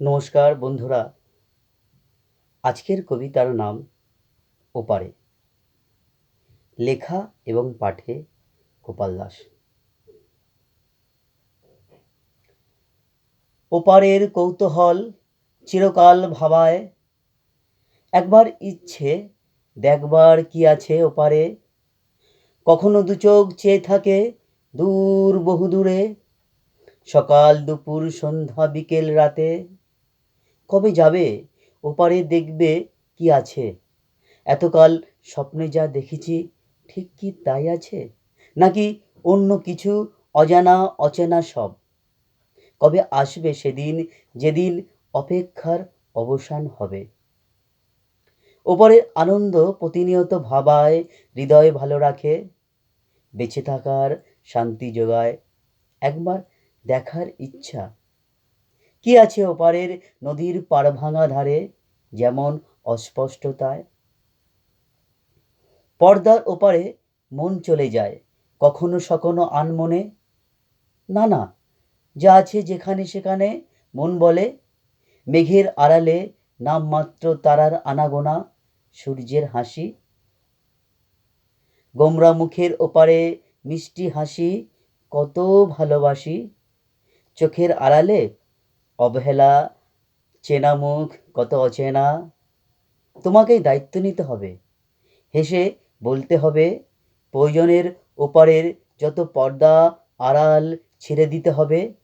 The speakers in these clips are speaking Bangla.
নমস্কার বন্ধুরা। আজকের কবিতার নাম ওপারে। লেখা এবং পাঠে গোপাল দাস। ওপারের কৌতূহল চিরকাল ভাবায়। একবার ইচ্ছে, দেখবার কি আছে ওপারে? কখনো দু চোখ চেয়ে থাকে দূর বহু দূরে সকাল দুপুর সন্ধ্যা বিকেল রাতে কবে যাবে? ওপারে দেখবে কি আছে। এতকাল স্বপ্নে যা দেখেছি, ঠিক কি তাই আছে? নাকি অন্য কিছু অজানা অচেনা সব? কবে আসবে সেদিন, যেদিন অপেক্ষার অবসান হবে। ওপরের আনন্দ প্রতিনিয়ত ভাবায়, হৃদয় ভালো রাখে, বেঁচে থাকার শান্তি যোগায়, একবার দেখার ইচ্ছা। কি আছে ওপারের নদীর পাড় ভাঙা ধারে? যেমন অস্পষ্টতায়। পর্দার ওপারে মন চলে যায়, কখনো সখনো আনমনে। না না, যা আছে যেখানে সেখানে, মন বলে। মেঘের আড়ালে নামমাত্র তারার আনাগোনা, সূর্যের হাসি। গোমরা মুখের ওপারে মিষ্টি হাসি, কত ভালোবাসি। চোখের আড়ালে অবহেলা চেনা মুখ কত অচেনা। তোমাকেই দায়িত্ব নিতে হবে। হেসে বলতে হবে, প্রয়োজনের ওপারের যত পর্দা, আড়াল ছেড়ে দিতে হবে।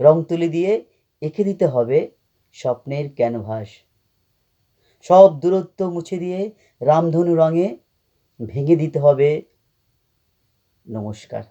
রং তুলি দিয়ে এঁকে দিতে হবে স্বপ্নের ক্যানভাস। সব দূরত্ব মুছে দিয়ে রামধনু রঙে ভেঙে দিতে হবে। নমস্কার।